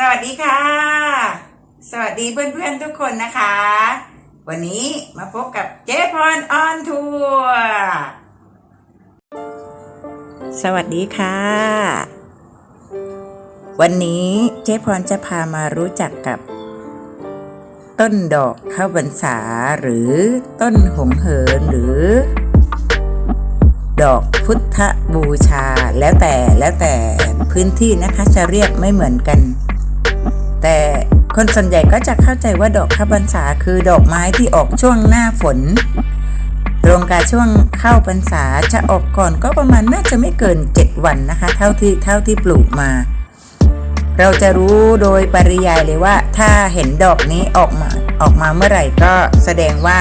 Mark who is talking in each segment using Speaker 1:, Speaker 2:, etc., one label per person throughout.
Speaker 1: สวัสดีค่ะ สวัสดีเพื่อนๆทุกคนนะคะ วันนี้มาพบกับเจ๊พรออนทัวร์สวัสดีค่ะ วันนี้เจ๊พรจะพามารู้จักกับ ต้นดอกข้าวบรรษาหรือต้นหงเหินหรือ ดอกพุทธบูชาแล้วแต่แล้วแต่พื้นที่นะคะจะเรียกไม่เหมือนกัน คนส่วนใหญ่ก็จะเข้าใจว่าดอกข้าวพรรษาคือดอกไม้ที่ออกช่วงหน้าฝน ตรงกับช่วงเข้าพรรษาจะออกก่อนก็ประมาณน่าจะไม่เกิน 7 วันนะคะ เท่าที่เท่าที่ปลูกมา เราจะรู้โดยปริยายเลยว่า ถ้าเห็นดอกนี้ออกมาออกมาเมื่อไหร่ก็แสดงว่า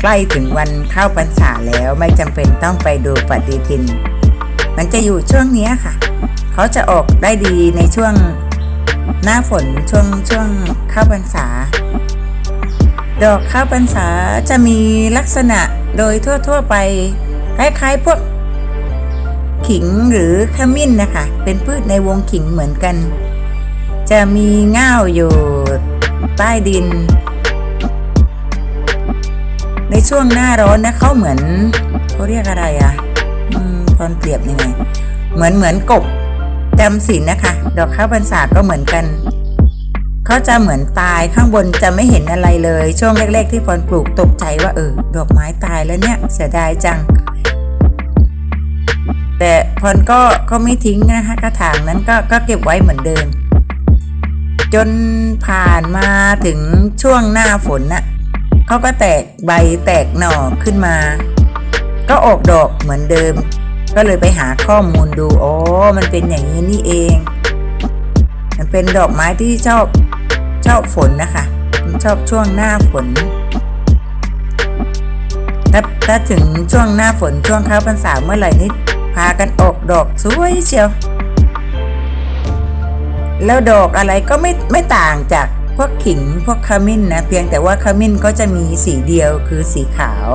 Speaker 1: ใกล้ถึงวันเข้าพรรษาแล้วไม่จำเป็นต้องไปดูปฏิทิน มันจะอยู่ช่วงนี้ค่ะ เขาจะออกได้ดีในช่วง หน้าฝนช่วงช่วงข้าวพรรษา ดอกข้าวพรรษาจะมีลักษณะโดยทั่ว ๆ ไป คล้ายๆพวก ขิงหรือขมิ้นนะคะ เป็นพืชในวงขิงเหมือนกัน จะมีง่าวอยู่ใต้ดิน ในช่วงหน้าร้อนนะเขาเหมือนเขาเรียกอะไรอะ่ะอืมพรเปรียบยังไง เหมือนเหมือนกบ จำศีลนะคะ ดอกข้าวพรรษาก็เหมือนกันเขาจะเหมือนตายข้างบนจะไม่เห็นอะไรเลย ช่วงแรก ๆ ที่พรปลูกตกใจว่าเออดอกไม้ตายแล้วเนี่ยเสียดายจัง แต่พรก็ก็ไม่ทิ้งนะคะกระถางนั้นก็ก็เก็บไว้เหมือนเดิม จนผ่านมาถึงช่วงหน้าฝนน่ะเขาก็แตกใบแตกหน่อขึ้นมา ก็ออกดอกเหมือนเดิม ก็เลยไปหาข้อมูลดู อ๋อ มันเป็นอย่างนี้นี่เอง มันเป็นดอกไม้ที่ชอบชอบฝนนะคะชอบช่วงหน้าฝน ถ้าถ้าถึงช่วงหน้าฝนช่วงเข้าพรรษาเมื่อไหร่นี่พากันออกดอกสวยเชียว แล้วดอกอะไรก็ไม่ไม่ต่างจากพวกขิงพวกขมิ้นนะ เพียงแต่ว่าขมิ้นก็จะมีสีเดียวคือสีขาว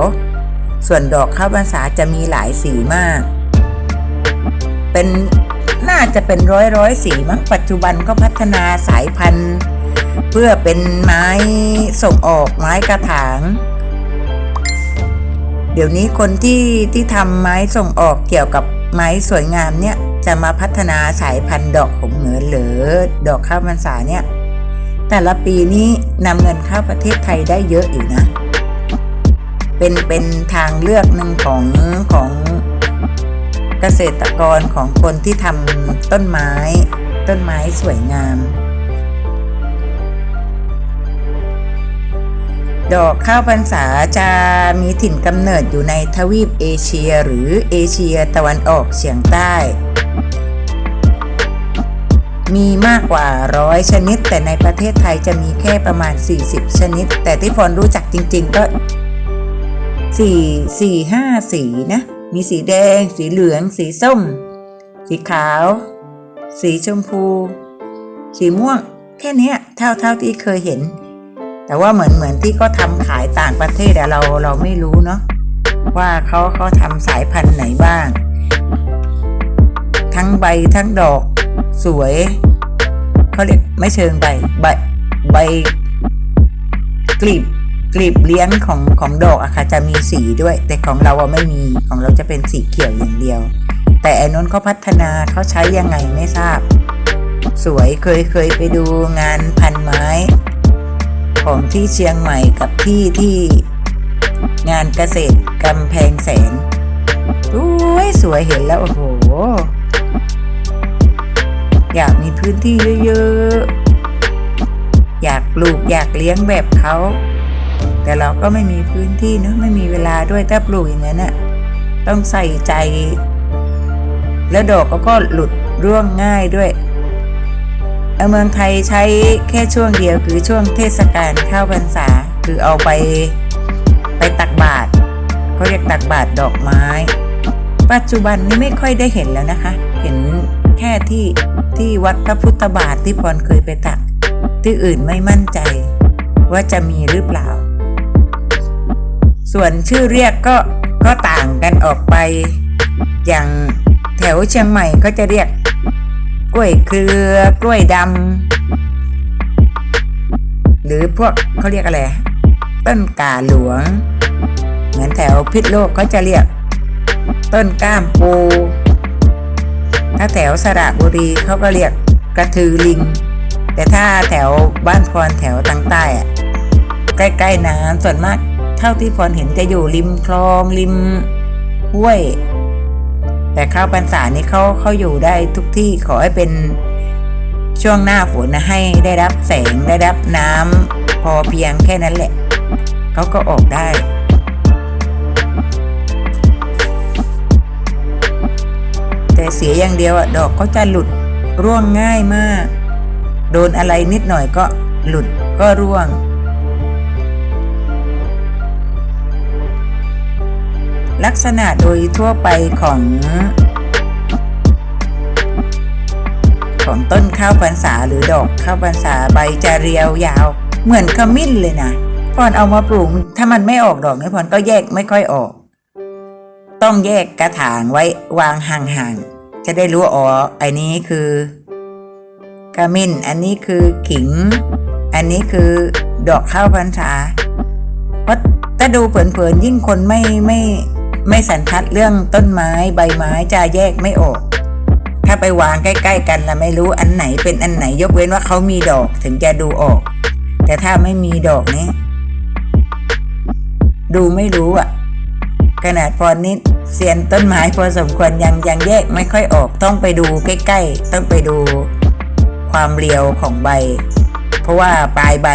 Speaker 1: ส่วนดอกข้าวพรรษาจะมีหลายสีมาก เป็นน่าจะเป็นร้อยร้อยสีมั้งปัจจุบันก็พัฒนาสายพันธุ์ เพื่อเป็นไม้ส่งออกไม้กระถาง เดี๋ยวนี้คนที่ที่ทำไม้ส่งออกเกี่ยวกับไม้สวยงามเนี่ยจะมาพัฒนาสายพันธุ์ดอกหงเหนือหรือ ดอกข้าวพรรษาเนี่ยแต่ละปีนี้นำเงินเข้าประเทศไทยได้เยอะอยู่นะ เป็นเป็นทางเลือกหนึ่งของของ เกษตรกรของคนที่ทำต้นไม้ ต้นไม้สวยงาม ดอกข้าวพรรษาจะมีถิ่นกำเนิดอยู่ในทวีปเอเชียหรือเอเชียตะวันออกเฉียงใต้ มีมากกว่าร้อยชนิด แต่ในประเทศไทยจะมีแค่ประมาณ 40 ชนิด แต่ที่พรรู้จักจริง ๆ ก็ 4 4 5 สีนะ มีสีแดง สีเหลือง สีส้ม สีขาว สีชมพู สีม่วง แค่นี้เท่าเท่าที่เคยเห็น แต่ว่าเหมือนเหมือนที่ก็ทำขายต่างประเทศอะเราเราไม่รู้เนาะว่าเขาเขาทำสายพันธุ์ไหนบ้าง ทั้งใบทั้งดอกสวยเขาเรียกไม่เชิงใบใบใบกลีบ กลีบเลี้ยงของของดอกอะค่ะจะมีสีด้วย แต่ของเราอะไม่มีของเราจะเป็นสีเขียวอย่างเดียว แต่อันนู้นเขาพัฒนาเขาใช้ยังไงไม่ทราบ สวยเคยเคยไปดูงานพันไม้ ของที่เชียงใหม่กับที่ที่งานเกษตรกำแพงแสนสวยสวยเห็นแล้ว โอ้โห อยากมีพื้นที่เยอะๆ อยากปลูกอยากเลี้ยงแบบเขา แต่เราก็ไม่มีพื้นที่เนอะไม่มีเวลาด้วยถ้าปลูกอย่างนั้นน่ะต้องใส่ใจ แล้วดอกก็ก็หลุดร่วงง่ายด้วยเอเมืองไทยใช้แค่ช่วงเดียวคือช่วงเทศกาลเข้าพรรษา คือเอาไปไปตักบาตรเขาเรียกตักบาตรดอกไม้ ปัจจุบันนี้ไม่ค่อยได้เห็นแล้วนะคะ เห็นแค่ที่ที่วัดพระพุทธบาทที่พรเคยไปตัก ที่อื่นไม่มั่นใจว่าจะมีหรือเปล่า ส่วนชื่อเรียกก็ก็ต่างกันออกไป อย่างแถวเชียงใหม่ก็จะเรียก กล้วยเครือกล้วยดำหรือพวกเขาเรียกอะไร ต้นกาหลวง เหมือนแถวพิษโลกเขาจะเรียก ต้นก้ามปู ถ้าแถวสระบุรีเขาก็เรียกกระทือลิง แต่ถ้าแถวบ้านพรแถวทางใต้อะใกล้ๆน้ำส่วนมาก ท่าที่พรเห็นจะอยู่ริมคลองริมห้วย แต่ข้าวพรรษานี่เขาเขาอยู่ได้ทุกที่ขอให้เป็นช่วงหน้าฝนนะให้ได้รับแสงได้รับน้ำพอเพียงแค่นั้นแหละเขาก็ออกได้แต่เสียอย่างเดียวอะดอกเขาจะหลุดร่วงง่ายมาก โดนอะไรนิดหน่อยก็หลุดก็ร่วง ลักษณะโดยทั่วไปของ ของต้นข้าวพรรษาหรือดอกข้าวพรรษาใบจะเรียวยาว เหมือนขมิ้นเลยนะพรเอามาปลูกถ้ามันไม่ออกดอกนี่พรก็แยกไม่ค่อยออก ต้องแยกกระถางไว้วางห่างๆจะได้รู้ว่าอ๋อไอ้นี้คือขมิ้น อันนี้คือขิง อันนี้คือดอกข้าวพรรษาเพราะถ้าดูเผินๆยิ่งคนไม่ไม่ ไม่สันทัดเรื่องต้นไม้ใบไม้จะแยกไม่ออก ถ้าไปวางใกล้ๆกันแล้วไม่รู้อันไหนเป็นอันไหนยกเว้นว่าเขามีดอกถึงจะดูออก แต่ถ้าไม่มีดอกนี้ดูไม่รู้อะ ขนาดพอนิดเซียนต้นไม้พอสมควรยังยังแยกไม่ค่อยออก ต้องไปดูใกล้ๆ ต้องไปดูความเรียวของใบ เพราะว่าปลายใบ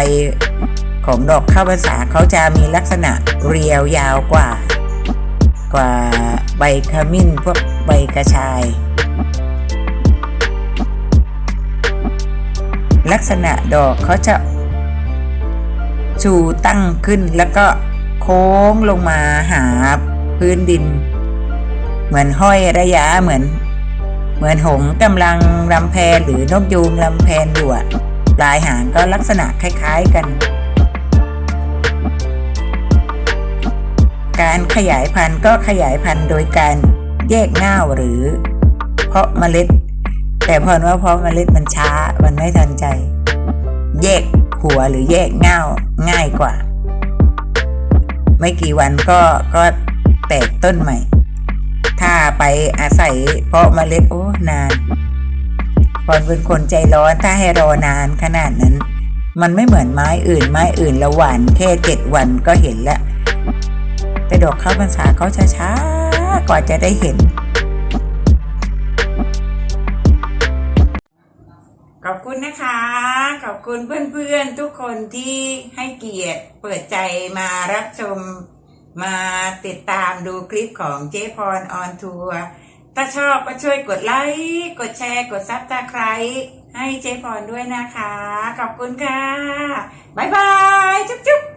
Speaker 1: ของดอกข้าวภาษาเขาจะมีลักษณะเรียวยาวกว่า กว่าใบขมิ้นพวกใบกระชาย ลักษณะดอกเขาจะชูตั้งขึ้นแล้วก็โค้งลงมาหาพื้นดิน เหมือนห้อยระยะเหมือน เหมือนหงกำลังรำแพนหรือนกยูงรำแพนอยู่อะปลายหางก็ลักษณะคล้าย ๆกัน การขยายพันธุ์ก็ขยายพันธุ์โดยการแยกง่าวหรือ เพาะเมล็ด แต่พรว่าเพาะเมล็ดมันช้ามันไม่ทันใจ แยกหัวหรือแยกง่าวง่ายกว่า ไม่กี่วันก็ก็แตกต้นใหม่ ถ้าไปอาศัยเพาะเมล็ดโอ้นานพรเป็นคนใจร้อนถ้าให้รอนานขนาดนั้น มันไม่เหมือนไม้อื่นไม้อื่นละหวานแค่เจ็ดวันก็เห็นแล้ว แต่ดอกข้าวพรรษาเขาช้าช้าๆกว่าจะได้เห็น ขอบคุณนะคะ ขอบคุณเพื่อนๆทุกคนที่ให้เกียรติเปิดใจมารับชมมาติดตามดูคลิปของเจ๊พรออนทัวร์ถ้าชอบก็ช่วยกดไลค์กดแชร์กดซับสไครต์ให้เจ๊พรด้วยนะคะ ขอบคุณค่ะ บ๊ายบาย จุ๊บจุ๊บ